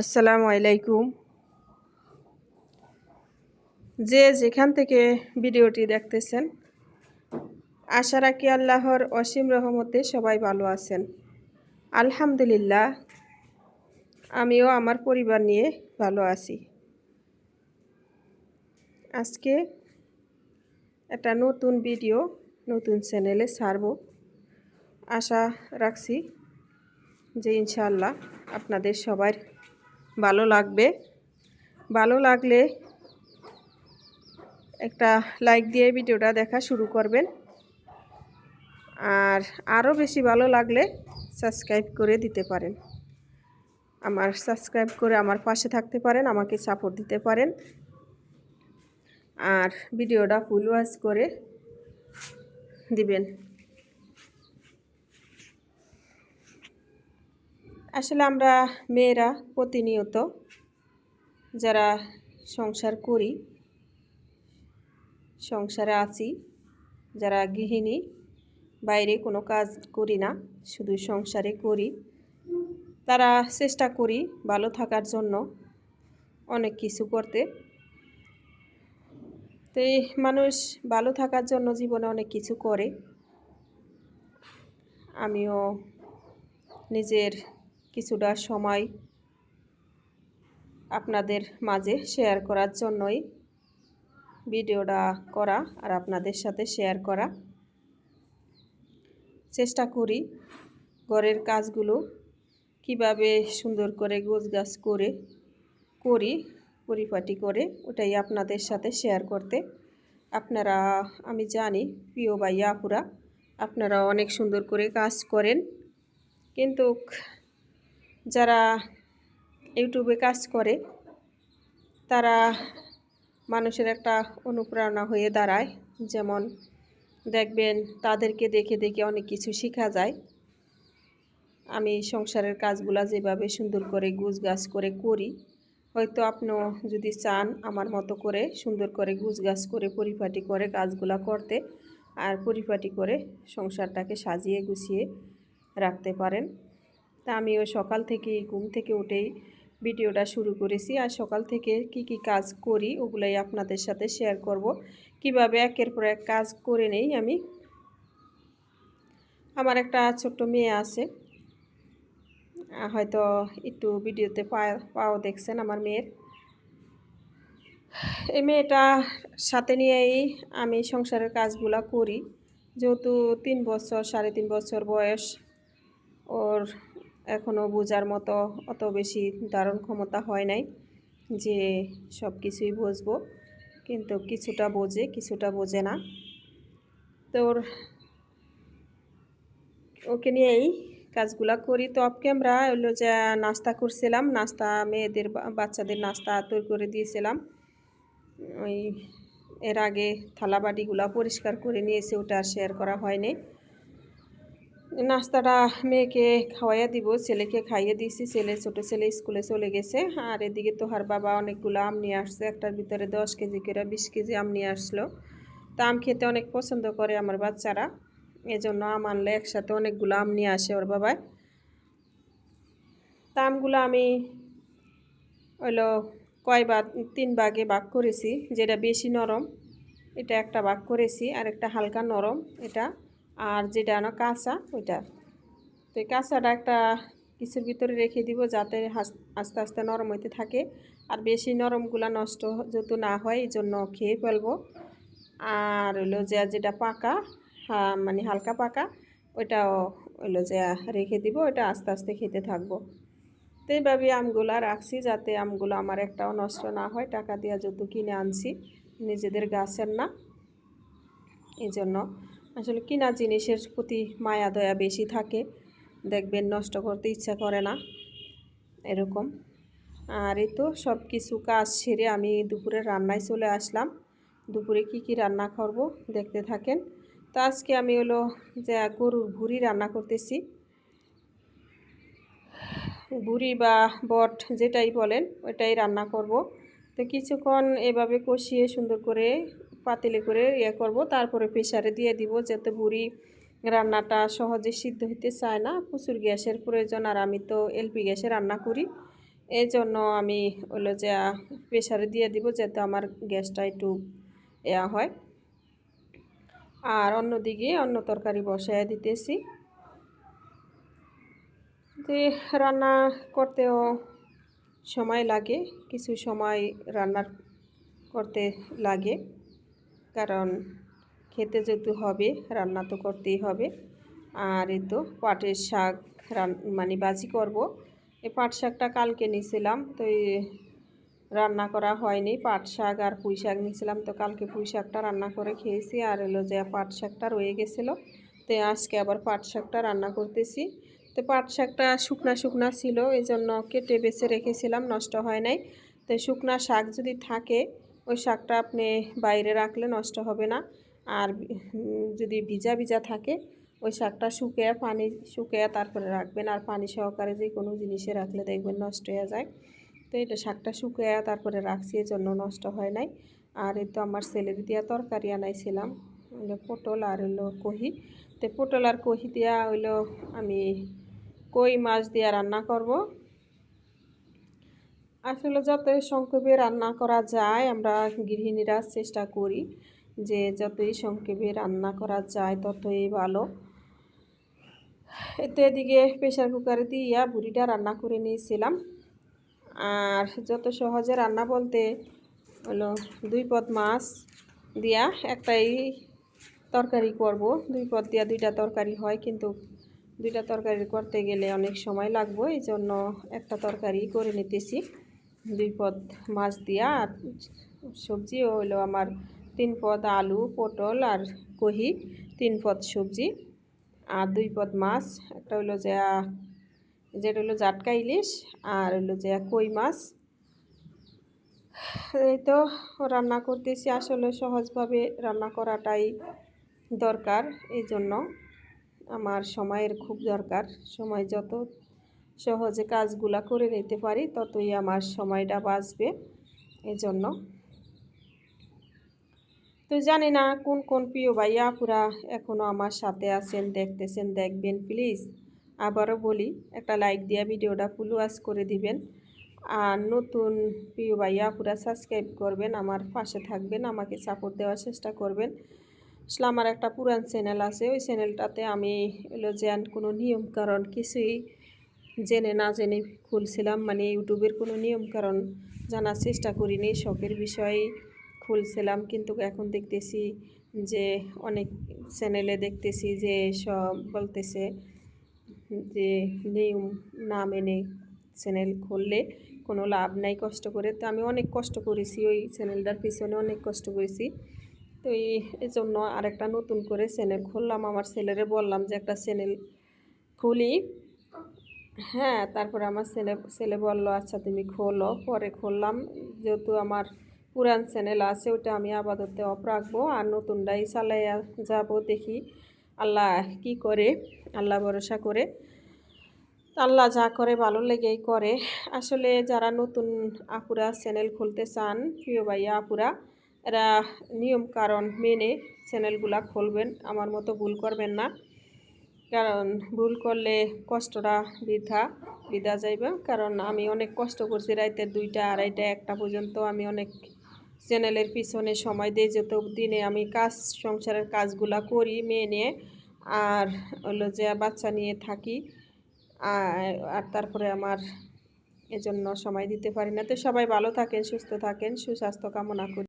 আসসালামু আলাইকুম। যে যেখান থেকে ভিডিওটি দেখতেছেন, আশা রাখি আল্লাহর অসীম রহমতে সবাই ভালো আছেন। আলহামদুলিল্লাহ, আমিও আমার পরিবার নিয়ে ভালো আছি। আজকে একটা নতুন ভিডিও, নতুন চ্যানেলে ছাড়ব। আশা রাখছি যে ইনশাল্লাহ আপনাদের সবার ভালো লাগবে। ভালো লাগলে একটা লাইক দিয়ে ভিডিওটা দেখা শুরু করবেন। আর আরও বেশি ভালো লাগলে সাবস্ক্রাইব করে দিতে পারেন। আমার সাবস্ক্রাইব করে আমার পাশে থাকতে পারেন, আমাকে সাপোর্ট দিতে পারেন। আর ভিডিওটা ফুল ওয়াচ করে দিবেন। আসলে আমরা মেয়েরা প্রতিনিয়ত যারা সংসার করি, সংসারে আছি, যারা গৃহিণী, বাইরে কোনো কাজ করি না, শুধু সংসারে করি, তারা চেষ্টা করি ভালো থাকার জন্য অনেক কিছু করতে। তো মানুষ ভালো থাকার জন্য জীবনে অনেক কিছু করে। আমিও নিজের কিছুটা সময় আপনাদের মাঝে শেয়ার করার জন্যই ভিডিওটা করা আর আপনাদের সাথে শেয়ার করা। চেষ্টা করি ঘরের কাজগুলো কীভাবে সুন্দর করে গাছ করে, করি, পরিপাটি করে, ওটাই আপনাদের সাথে শেয়ার করতে। আপনারা, আমি জানি, প্রিয় ভাইয়া আপুরা আপনারা অনেক সুন্দর করে কাজ করেন। কিন্তু যারা ইউটিউবে কাজ করে, তারা মানুষের একটা অনুপ্রেরণা হয়ে দাঁড়ায়। যেমন দেখবেন তাদেরকে দেখে দেখে অনেক কিছু শেখা যায়। আমি সংসারের কাজগুলা যেভাবে সুন্দর করে গুছ গাছ করে করি, হয়তো আপনিও যদি চান আমার মতো করে সুন্দর করে গুছ গাছ করে পরিপাটি করে কাজগুলা করতে, আর পরিপাটি করে সংসারটাকে সাজিয়ে গুছিয়ে রাখতে পারেন। তা আমিও সকাল থেকে ঘুম থেকে উঠেই ভিডিওটা শুরু করেছি। আর সকাল থেকে কি কি কাজ করি ওগুলাই আপনাদের সাথে শেয়ার করব। কীভাবে একের পর এক কাজ করে নেই আমি। আমার একটা ছোট্ট মেয়ে আছে। হয়তো একটু ভিডিওতে পাও দেখছেন আমার মেয়ের। এই মেয়েটা সাথে নিয়েই আমি সংসারের কাজগুলা করি। যেহেতু তিন বছর, সাড়ে তিন বছর বয়স, ওর এখনও বোঝার মতো অত বেশি ধারণ ক্ষমতা হয় নাই যে সব কিছুই বুঝব। কিন্তু কিছুটা বোঝে কিছুটা বোঝে না। তোর ওকে নিয়েই কাজগুলা করি। তো অফ ক্যামেরা হলো যে নাস্তা করছিলাম, নাস্তা মেয়েদের বাচ্চাদের নাস্তা তৈরি করে দিয়েছিলাম। ওই এর আগে থালাবাটিগুলা পরিষ্কার করে নিয়েছে, ওটা শেয়ার করা হয়নি। নাস্তাটা মেয়েকে খাওয়াইয়া দিব, ছেলেকে খাইয়ে দিয়েছি ছেলে ছোটো ছেলে স্কুলে চলে গেছে। আর এদিকে তোহার বাবা অনেকগুলো আম নিয়ে আসছে, একটার ভিতরে দশ কেজি করে বিশ কেজি আম নিয়ে আসলো। তা আম খেতে অনেক পছন্দ করে আমার বাচ্চারা, এজন্য আম আনলে একসাথে অনেকগুলো আম নিয়ে আসে ওর বাবায় তা আমগুলো আমি হইল কয় ভাগ, তিন ভাগে ভাগ করেছি, যেটা বেশি নরম, এটা একটা ভাগ করেছি আর একটা হালকা নরম, এটা আর যেটা না কাঁচা, ওইটা। তো এই কাঁচাটা একটা কিছুর ভিতরে রেখে দিব যাতে আস্তে আস্তে নরম হইতে থাকে। আর বেশি নরমগুলা নষ্ট যত না হয় এই জন্য খেয়ে ফেলব। আর হইল যে যেটা পাকা মানে হালকা পাকা, ওইটাও হইল যে রেখে দিব, ওইটা আস্তে আস্তে খেতে থাকব। তো এইভাবে আমগুলা রাখছি যাতে আমগুলো আমার একটাও নষ্ট না হয়, টাকা দিয়ে যত কিনে আনছি, নিজেদের গাছের না। এই জন্য আসলে কিনা জিনিসের প্রতি মায়া, দয়া বেশি থাকে। দেখবেন নষ্ট করতে ইচ্ছা করে না। এরকম। আর এই তো সব কিছু কাজ সেরে আমি দুপুরে রান্নায় চলে আসলাম। দুপুরে কি কি রান্না করব দেখতে থাকেন। তো আজকে আমি হলো যে গরুর ভুড়ি রান্না করতেছি। ভুড়ি বা বট যেটাই বলেন, ওইটাই রান্না করব। তো কিছুক্ষণ এভাবে কষিয়ে সুন্দর করে পাতিলে করে ইয়ে করব। তারপরে প্রেশারে দিয়ে দিব যাতে বুড়ি রান্নাটা সহজে সিদ্ধ হইতে চায় না। প্রচুর গ্যাসের প্রয়োজন আর আমি তো এলপি গ্যাসে রান্না করি। এই জন্য আমি হলো যে প্রেশারে দিয়ে দিব যাতে আমার গ্যাসটা একটু এয়া হয়। আর অন্যদিকে অন্য তরকারি বসায় দিতেছি। যে, রান্না করতেও সময় লাগে, কিছু সময় রান্নার করতে লাগে। কারণ খেতে যেহেতু হবে, রান্না তো করতেই হবে। আর এই তো পাটের শাক রান মানে বাজি করব। এই পাট শাকটা কালকে নিয়েছিলাম, তো রান্না করা হয়নি। পাট শাক আর পুঁই শাক নিয়েছিলাম, তো কালকে পুঁই শাকটা রান্না করে খেয়েছি। আর এলো যে পাট শাকটা রয়ে গেছিল, তো আজকে আবার পাট শাকটা রান্না করতেছি। তো পাট শাকটা শুকনা শুকনা ছিল এই জন্য কেটে বেছে রেখেছিলাম, নষ্ট হয় নাই। তো শুকনা শাক যদি থাকে ওই শাকটা আপনি বাইরে রাখলে নষ্ট হবে না। আর যদি ভিজা ভিজা থাকে, ওই শাকটা শুকিয়ে পানি, শুকিয়ে তারপরে রাখবেন। আর পানি সহকারে যে কোনো জিনিসে রাখলে দেখবেন নষ্ট হয়ে যায়। তো এটা শাকটা শুকিয়ে তারপরে রাখছি এর জন্য নষ্ট হয় নাই। আর এই তো আমার ছেলের দিয়া তরকারি আনাইছিলাম। হইল পটল আর হইল কহি। তো পটল আর কহি দিয়া হইল আমি কই মাছ দিয়ে রান্না করব? আসলে যতই সংক্ষেপে রান্না করা যায়, আমরা গৃহিণীরা চেষ্টা করি যে যতই সংক্ষেপে রান্না করা যায় ততই ভালো। এতে এদিকে প্রেশার কুকারে দিয়া বুড়িটা রান্না করে নিয়েছিলাম। আর যত সহজে রান্না বলতে হলো দুই পদ মাছ দিয়া একটাই তরকারি করব। দুই পদ দিয়া দুইটা তরকারি হয়, কিন্তু দুইটা তরকারি করতে গেলে অনেক সময় লাগবে। এই জন্য একটা তরকারি করে নিতেছি। দুই পদ মাছ দিয়া আর সবজি হইল আমার তিন পদ আলু, পটল আর কহি, তিন পদ সবজি আর দুই পদ মাছ। একটা হইল যে, যেটা হলো জাটকা ইলিশ আর হইল যে কই মাছ। এই তো রান্না করতেছি। আসলে সহজভাবে রান্না করাটাই দরকার। এই জন্য আমার সময়ের খুব দরকার। সময় যত সহজে কাজগুলা করে নিতে পারি, ততই আমার সময়টা বাঁচবে এই জন্য তো জানি না কোন কোন প্রিয় ভাইয়া পুরা এখনও আমার সাথে আছেন, দেখতেছেন, দেখবেন প্লিজ আবারও বলি, একটা লাইক দিয়া ভিডিওটা ফুল ওয়াশ করে দিবেন। আর নতুন প্রিয় ভাইয়া পুরা সাবস্ক্রাইব করবেন, আমার পাশে থাকবেন, আমাকে সাপোর্ট দেওয়ার চেষ্টা করবেন। আসলে আমার একটা পুরান চ্যানেল আছে, ওই চ্যানেলটাতে আমি এলো যেন কোনো নিয়ম কারণ কিছুই জেনে না জেনে খুলছিলাম মানে ইউটিউবের কোনো নিয়ম কারণ জানার চেষ্টা করিনি, শখের বিষয়ে খুলছিলাম। কিন্তু এখন দেখতেছি যে অনেক চ্যানেলে দেখতেছি যে সব বলতেছে যে নিয়ম না মেনে চ্যানেল খুললে কোনো লাভ নাই কষ্ট করে। তো আমি অনেক কষ্ট করেছি, ওই চ্যানেলটার পিছনে অনেক কষ্ট করেছি। তো এই জন্য আরেকটা নতুন করে চ্যানেল খুললাম। আমার ছেলেরে বললাম যে একটা চ্যানেল খুলি। হ্যাঁ তারপরে আমার ছেলে ছেলে বলল আচ্ছা তুমি খোলো। পরে খুললাম, যেহেতু আমার পুরান চ্যানেল আছে ওটা আমি আপাতত অফ রাখব। আর নতুনটাই চালাইয়া যাব দেখি, আল্লাহ কি করে, আল্লাহ ভরসা করে। আল্লাহ যা করে, ভালো লেগেই করে। আসলে যারা নতুন আপুরা চ্যানেল খুলতে চান, প্রিয় ভাইয়া আপুরা, এরা নিয়ম কারণ মেনে চ্যানেলগুলা খুলবেন, আমার মতো ভুল করবেন না। কারণ ভুল করলে কষ্টটা বৃদ্ধা বৃদ্ধা যাইবে। কারণ আমি অনেক কষ্ট করছি রাইতে দুইটা, আড়াইটা, একটা পর্যন্ত আমি অনেক চ্যানেলের পিছনে সময় দিয়ে যেত দিনে আমি কাজ, সংসারের কাজগুলা করি মেয়ে নিয়ে। আর হলো যে বাচ্চা নিয়ে থাকি আর তারপরে আমার এজন্য সময় দিতে পারি না। তো সবাই ভালো থাকেন, সুস্থ থাকেন, সুস্বাস্থ্য কামনা করি।